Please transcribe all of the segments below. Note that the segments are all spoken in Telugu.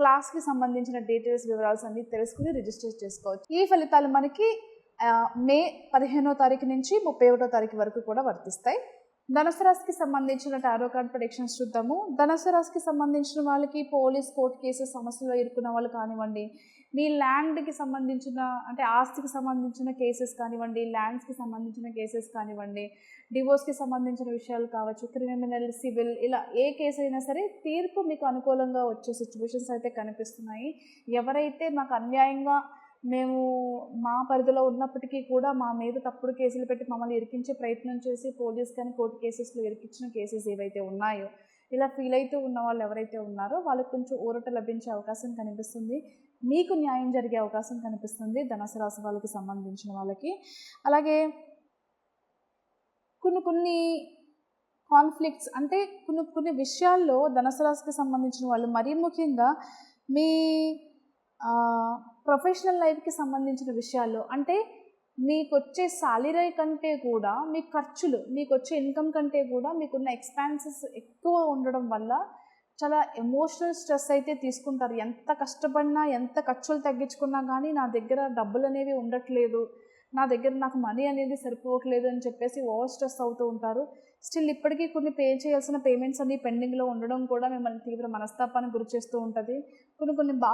క్లాస్కి సంబంధించిన డీటెయిల్స్ వివరాలు అన్ని తెలుసుకుని రిజిస్టర్ చేసుకోవచ్చు. ఈ ఫలితాలు మనకి మే పదిహేనో తారీఖు నుంచి ముప్పై ఒకటో తారీఖు వరకు కూడా వర్తిస్తాయి. ధనుసు రాశికి సంబంధించిన టారో కార్డ్ ప్రొడిక్షన్స్ చూద్దాము. ధనుసు రాశికి సంబంధించిన వాళ్ళకి పోలీస్ కోర్టు కేసెస్ సమస్యలో ఇరుక్కున్న వాళ్ళు కానివ్వండి మీ ల్యాండ్కి సంబంధించిన అంటే ఆస్తికి సంబంధించిన కేసెస్ కానివ్వండి ల్యాండ్స్కి సంబంధించిన కేసెస్ కానివ్వండి డివోర్స్కి సంబంధించిన విషయాలు కావచ్చు క్రిమినల్ సివిల్ ఇలా ఏ కేసు అయినా సరే తీర్పు మీకు అనుకూలంగా వచ్చే సిచ్యువేషన్స్ అయితే కనిపిస్తున్నాయి. ఎవరైతే మాకు అన్యాయంగా మేము మా పరిధిలో ఉన్నప్పటికీ కూడా మా మీద తప్పుడు కేసులు పెట్టి మమ్మల్ని ఇరికించే ప్రయత్నం చేసి పోలీస్ కానీ కోర్టు కేసెస్లో ఇరికించిన కేసెస్ ఏవైతే ఉన్నాయో ఇలా ఫీల్ అవుతూ ఉన్న వాళ్ళు ఎవరైతే ఉన్నారో వాళ్ళకి కొంచెం ఊరట లభించే అవకాశం కనిపిస్తుంది. మీకు న్యాయం జరిగే అవకాశం కనిపిస్తుంది ధనుసు రాశి వాళ్ళకి సంబంధించిన వాళ్ళకి. అలాగే కొన్ని కొన్ని కాన్ఫ్లిక్ట్స్ అంటే కొన్ని కొన్ని విషయాల్లో ధనుసు రాశికి సంబంధించిన వాళ్ళు మరీ ముఖ్యంగా మీ ప్రొఫెషనల్ లైఫ్కి సంబంధించిన విషయాల్లో అంటే మీకు వచ్చే సాలరీ కంటే కూడా మీ ఖర్చులు మీకు వచ్చే ఇన్కమ్ కంటే కూడా మీకున్న ఎక్స్పాన్సెస్ ఎక్కువ ఉండడం వల్ల చాలా ఎమోషనల్ స్ట్రెస్ అయితే తీసుకుంటారు. ఎంత కష్టపడినా ఎంత ఖర్చులు తగ్గించుకున్నా కానీ నా దగ్గర డబ్బులు అనేవి ఉండట్లేదు. నా దగ్గర నాకు మనీ అనేది సరిపోవట్లేదు అని చెప్పేసి ఓవర్ స్ట్రెస్ అవుతూ ఉంటారు. స్టిల్ ఇప్పటికీ కొన్ని పే చేయాల్సిన పేమెంట్స్ అన్ని పెండింగ్లో ఉండడం కూడా మిమ్మల్ని తీవ్ర మనస్తాపానికి గురి చేస్తూ ఉంటుంది. కొన్ని కొన్ని బా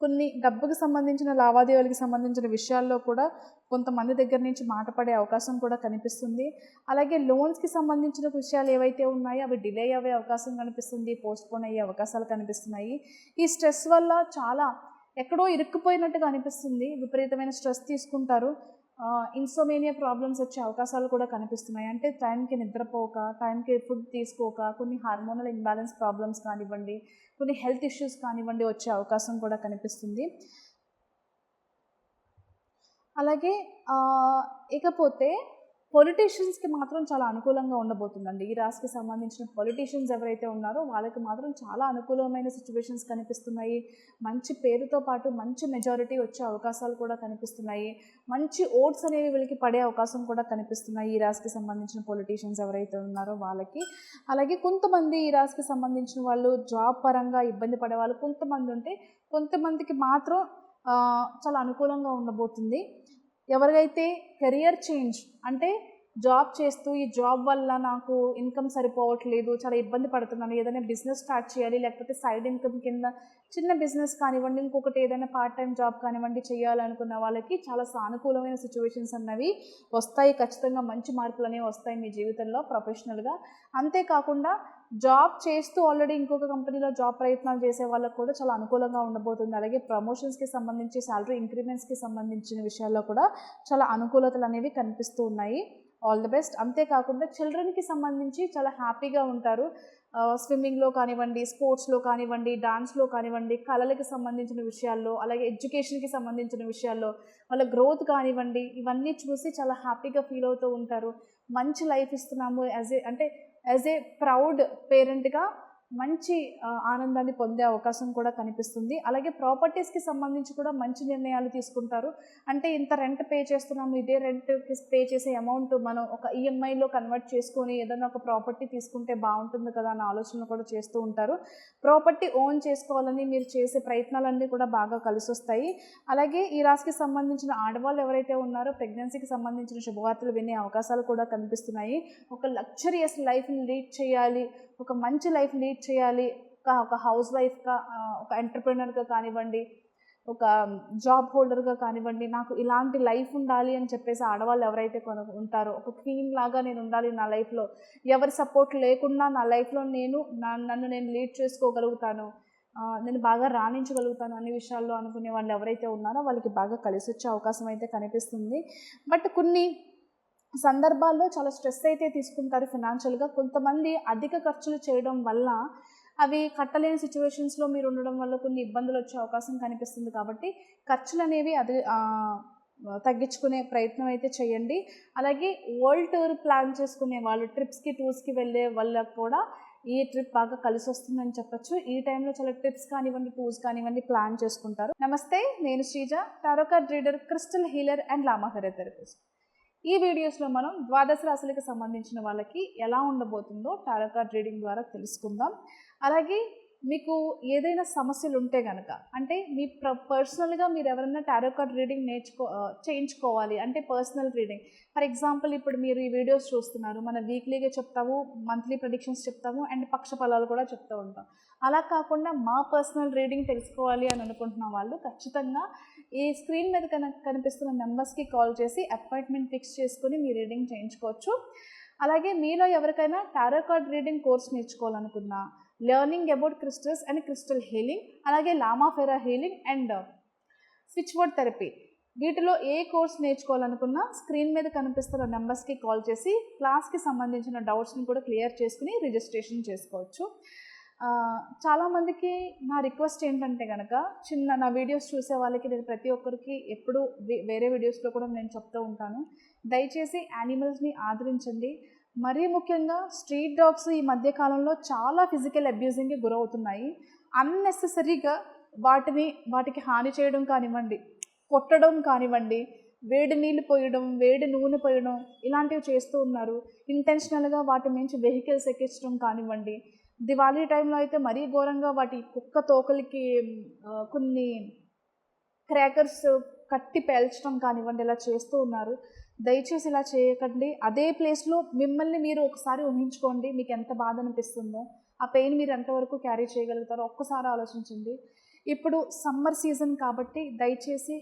కొన్ని డబ్బుకి సంబంధించిన లావాదేవీలకు సంబంధించిన విషయాల్లో కూడా కొంతమంది దగ్గర నుంచి మాట పడే అవకాశం కూడా కనిపిస్తుంది. అలాగే లోన్స్కి సంబంధించిన విషయాలు ఏవైతే ఉన్నాయో అవి డిలే అయ్యే అవకాశం కనిపిస్తుంది పోస్ట్పోన్ అయ్యే అవకాశాలు కనిపిస్తున్నాయి. ఈ స్ట్రెస్ వల్ల చాలా ఎక్కడో ఇరుక్కుపోయినట్టుగా అనిపిస్తుంది. విపరీతమైన స్ట్రెస్ తీసుకుంటారు. ఇన్సోమేనియా ప్రాబ్లమ్స్ వచ్చే అవకాశాలు కూడా కనిపిస్తున్నాయి. అంటే టైంకి నిద్రపోక టైంకి ఫుడ్ తీసుకోక కొన్ని హార్మోనల్ ఇంబ్యాలెన్స్ ప్రాబ్లమ్స్ కానివ్వండి కొన్ని హెల్త్ ఇష్యూస్ కానివ్వండి వచ్చే అవకాశం కూడా కనిపిస్తుంది. అలాగే ఇకపోతే పొలిటీషియన్స్కి మాత్రం చాలా అనుకూలంగా ఉండబోతుందండి. ఈ రాశికి సంబంధించిన పొలిటీషియన్స్ ఎవరైతే ఉన్నారో వాళ్ళకి మాత్రం చాలా అనుకూలమైన సిచ్యువేషన్స్ కనిపిస్తున్నాయి. మంచి పేరుతో పాటు మంచి మెజారిటీ వచ్చే అవకాశాలు కూడా కనిపిస్తున్నాయి. మంచి ఓట్స్ అనేవి వీళ్ళకి పడే అవకాశం కూడా కనిపిస్తున్నాయి. ఈ రాశికి సంబంధించిన పొలిటీషియన్స్ ఎవరైతే ఉన్నారో వాళ్ళకి. అలాగే కొంతమంది ఈ రాశికి సంబంధించిన వాళ్ళు జాబ్ పరంగా ఇబ్బంది పడే వాళ్ళు కొంతమంది ఉంటే కొంతమందికి మాత్రం చాలా అనుకూలంగా ఉండబోతుంది. ఎవరికైతే కెరియర్ చేంజ్ అంటే జాబ్ చేస్తూ ఈ జాబ్ వల్ల నాకు ఇన్కమ్ సరిపోవట్లేదు చాలా ఇబ్బంది పడుతున్నాను. ఏదైనా బిజినెస్ స్టార్ట్ చేయాలి లేకపోతే సైడ్ ఇన్కమ్ కింద చిన్న బిజినెస్ కానివ్వండి ఇంకొకటి ఏదైనా పార్ట్ టైం జాబ్ కానివ్వండి చేయాలనుకున్న వాళ్ళకి చాలా సానుకూలమైన సిచ్యువేషన్స్ అన్నవి వస్తాయి. ఖచ్చితంగా మంచి మార్పులు అనేవి వస్తాయి మీ జీవితంలో ప్రొఫెషనల్గా అంతేకాకుండా జాబ్ చేస్తూ ఆల్రెడీ ఇంకొక కంపెనీలో జాబ్ ప్రయత్నాలు చేసే వాళ్ళకు కూడా చాలా అనుకూలంగా ఉండబోతుంది. అలాగే ప్రమోషన్స్కి సంబంధించి శాలరీ ఇంక్రిమెంట్స్కి సంబంధించిన విషయాల్లో కూడా చాలా అనుకూలతలు అనేవి కనిపిస్తూ ఉన్నాయి. All the best. అంతేకాకుండా చిల్డ్రన్కి సంబంధించి చాలా హ్యాపీగా ఉంటారు. స్విమ్మింగ్లో కానివ్వండి స్పోర్ట్స్లో కానివ్వండి డాన్స్లో కానివ్వండి కళలకి సంబంధించిన విషయాల్లో అలాగే ఎడ్యుకేషన్కి సంబంధించిన విషయాల్లో వాళ్ళ గ్రోత్ కానివ్వండి ఇవన్నీ చూసి చాలా హ్యాపీగా ఫీల్ అవుతూ ఉంటారు. మంచి లైఫ్ ఇస్తున్నాము యాజ్ ఏ అంటే యాజ్ ఏ ప్రౌడ్ పేరెంట్గా మంచి ఆనందాన్ని పొందే అవకాశం కూడా కనిపిస్తుంది. అలాగే ప్రాపర్టీస్కి సంబంధించి కూడా మంచి నిర్ణయాలు తీసుకుంటారు. అంటే ఇంత రెంట్ పే చేస్తున్నాము ఇదే రెంట్కి పే చేసే అమౌంట్ మనం ఒక ఈఎంఐలో కన్వర్ట్ చేసుకొని ఏదైనా ఒక ప్రాపర్టీ తీసుకుంటే బాగుంటుంది కదా అన్న ఆలోచన కూడా చేస్తూ ఉంటారు. ప్రాపర్టీ ఓన్ చేసుకోవాలని మీరు చేసే ప్రయత్నాలన్నీ కూడా బాగా కలిసి వస్తాయి అలాగే ఈ రాశికి సంబంధించిన ఆడవాళ్ళు ఎవరైతే ఉన్నారో ప్రెగ్నెన్సీకి సంబంధించిన శుభవార్తలు వినే అవకాశాలు కూడా కనిపిస్తున్నాయి. ఒక లగ్జరియస్ లైఫ్ని లీడ్ చేయాలి. ఒక మంచి లైఫ్ లీడ్ చేయాలి ఒక ఒక హౌస్ వైఫ్గా ఒక ఎంటర్ప్రినర్గా కానివ్వండి ఒక జాబ్ హోల్డర్గా కానివ్వండి నాకు ఇలాంటి లైఫ్ ఉండాలి అని చెప్పేసి ఆడవాళ్ళు ఎవరైతే కొన ఉంటారో ఒక క్వీన్ లాగా నేను ఉండాలి నా లైఫ్లో ఎవరి సపోర్ట్ లేకుండా నా లైఫ్లో నేను నన్ను నేను లీడ్ చేసుకోగలుగుతాను నేను బాగా రాణించగలుగుతాను అన్ని విషయాల్లో అనుకునే వాళ్ళు ఎవరైతే ఉన్నారో వాళ్ళకి బాగా కలిసి వచ్చే అవకాశం అయితే కనిపిస్తుంది. బట్ కొన్ని సందర్భాల్లో చాలా స్ట్రెస్ అయితే తీసుకుంటారు ఫినాన్షియల్గా. కొంతమంది అధిక ఖర్చులు చేయడం వల్ల అవి కట్టలేని సిచ్యువేషన్స్లో మీరు ఉండడం వల్ల కొన్ని ఇబ్బందులు వచ్చే అవకాశం కనిపిస్తుంది కాబట్టి ఖర్చులు అనేవి అది తగ్గించుకునే ప్రయత్నం అయితే చేయండి. అలాగే వరల్డ్ టూర్ ప్లాన్ చేసుకునే వాళ్ళు ట్రిప్స్కి టూర్స్కి వెళ్ళే వాళ్ళకు కూడా ఈ ట్రిప్ బాగా కలిసి వస్తుందని చెప్పొచ్చు. ఈ టైంలో చాలా ట్రిప్స్ కానివ్వండి టూర్స్ కానివ్వండి ప్లాన్ చేసుకుంటారు. నమస్తే నేను Sreeja tarot card reader crystal healer and Lama Fera therapist ఈ వీడియోస్లో మనం ద్వాదశ రాశులకు సంబంధించిన వాళ్ళకి ఎలా ఉండబోతుందో టారోకార్డ్ రీడింగ్ ద్వారా తెలుసుకుందాం. అలాగే మీకు ఏదైనా సమస్యలు ఉంటే కనుక అంటే మీ ప్ర పర్సనల్గా మీరు ఎవరైనా టారో కార్డ్ రీడింగ్ నేర్చుకో చేయించుకోవాలి అంటే పర్సనల్ రీడింగ్ ఫర్ ఎగ్జాంపుల్ ఇప్పుడు మీరు ఈ వీడియోస్ చూస్తున్నారు మన వీక్లీగా చెప్తాము మంత్లీ ప్రొడిక్షన్స్ చెప్తాము అండ్ పక్ష ఫలాలు కూడా చెప్తూ ఉంటాం. అలా కాకుండా మా పర్సనల్ రీడింగ్ తెలుసుకోవాలి అని అనుకుంటున్న వాళ్ళు ఖచ్చితంగా ఈ స్క్రీన్ మీద కన కనిపిస్తున్న నెంబర్స్కి కాల్ చేసి అపాయింట్మెంట్ ఫిక్స్ చేసుకుని మీ రీడింగ్ చేయించుకోవచ్చు. అలాగే మీలో ఎవరికైనా tarot card reading course నేర్చుకోవాలనుకున్నా learning about crystals and crystal healing అలాగే Lama Fera healing and switch board therapy. వీటిలో ఏ కోర్స్ నేర్చుకోవాలనుకున్నా స్క్రీన్ మీద కనిపిస్తున్న నెంబర్స్కి కాల్ చేసి క్లాస్కి సంబంధించిన డౌట్స్ని కూడా క్లియర్ చేసుకుని రిజిస్ట్రేషన్ చేసుకోవచ్చు. చాలామందికి నా రిక్వెస్ట్ ఏంటంటే కనుక చిన్న నా వీడియోస్ చూసే వాళ్ళకి నేను ప్రతి ఒక్కరికి ఎప్పుడు వే- వేరే వీడియోస్లో కూడా నేను చెప్తూ ఉంటాను. దయచేసి యానిమల్స్ని ఆదరించండి. మరీ ముఖ్యంగా స్ట్రీట్ డాగ్స్ ఈ మధ్యకాలంలో చాలా ఫిజికల్ అబ్యూజింగ్కి గురవుతున్నాయి. అన్నెసెసరీగా వాటిని వాటికి హాని చేయడం కానివ్వండి కొట్టడం కానివ్వండి వేడి నీళ్ళు పోయడం వేడి నూనె పోయడం ఇలాంటివి చేస్తూ ఉన్నారు. ఇంటెన్షనల్గా వాటి నుంచి వెహికల్స్ ఎక్కించడం కానివ్వండి దివాళీ టైంలో అయితే మరీ ఘోరంగా వాటి కుక్క తోకలకి కొన్ని క్రాకర్స్ కట్టి పేల్చడం కానివ్వండి ఇలా చేస్తూ ఉన్నారు. దయచేసి ఇలా చేయకండి. అదే ప్లేస్లో మిమ్మల్ని మీరు ఒకసారి ఊహించుకోండి మీకు ఎంత బాధ అనిపిస్తుందో. ఆ పెయిన్ మీరు ఎంతవరకు క్యారీ చేయగలుగుతారో ఒక్కసారి ఆలోచించండి. ఇప్పుడు సమ్మర్ సీజన్ కాబట్టి దయచేసి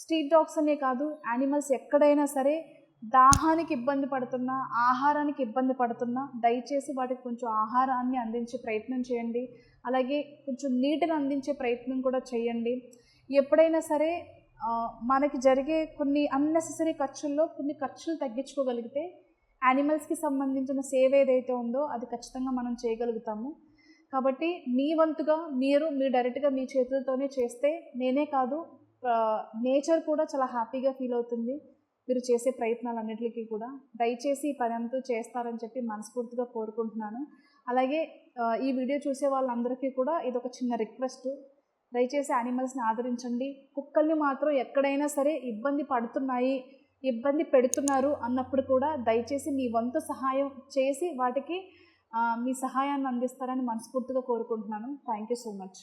స్ట్రీట్ డాగ్స్ అనే కాదు యానిమల్స్ ఎక్కడైనా సరే దాహానికి ఇబ్బంది పడుతున్నా ఆహారానికి ఇబ్బంది పడుతున్నా దయచేసి వాటికి కొంచెం ఆహారాన్ని అందించే ప్రయత్నం చేయండి. అలాగే కొంచెం నీటిని అందించే ప్రయత్నం కూడా చేయండి. ఎప్పుడైనా సరే మనకి జరిగే కొన్ని అన్నెసెసరీ ఖర్చుల్లో కొన్ని ఖర్చులు తగ్గించుకోగలిగితే యానిమల్స్కి సంబంధించిన సేవ ఏదైతే ఉందో అది ఖచ్చితంగా మనం చేయగలుగుతాము. కాబట్టి మీ వంతుగా మీరు మీ డైరెక్ట్గా మీ చేతులతోనే చేస్తే నేనే కాదు నేచర్ కూడా చాలా హ్యాపీగా ఫీల్ అవుతుంది. మీరు చేసే ప్రయత్నాలన్నిటికీ కూడా దయచేసి ఈ పని అంతా చేస్తారని చెప్పి మనస్ఫూర్తిగా కోరుకుంటున్నాను. అలాగే ఈ వీడియో చూసే వాళ్ళందరికీ కూడా ఇది ఒక చిన్న రిక్వెస్ట్. దయచేసి యానిమల్స్ని ఆదరించండి. కుక్కల్ని మాత్రం ఎక్కడైనా సరే ఇబ్బంది పడుతున్నాయి ఇబ్బంది పెడుతున్నారు అన్నప్పుడు కూడా దయచేసి మీ వంతు సహాయం చేసి వాటికి మీ సహాయాన్ని అందిస్తారని మనస్ఫూర్తిగా కోరుకుంటున్నాను. Thank you so much.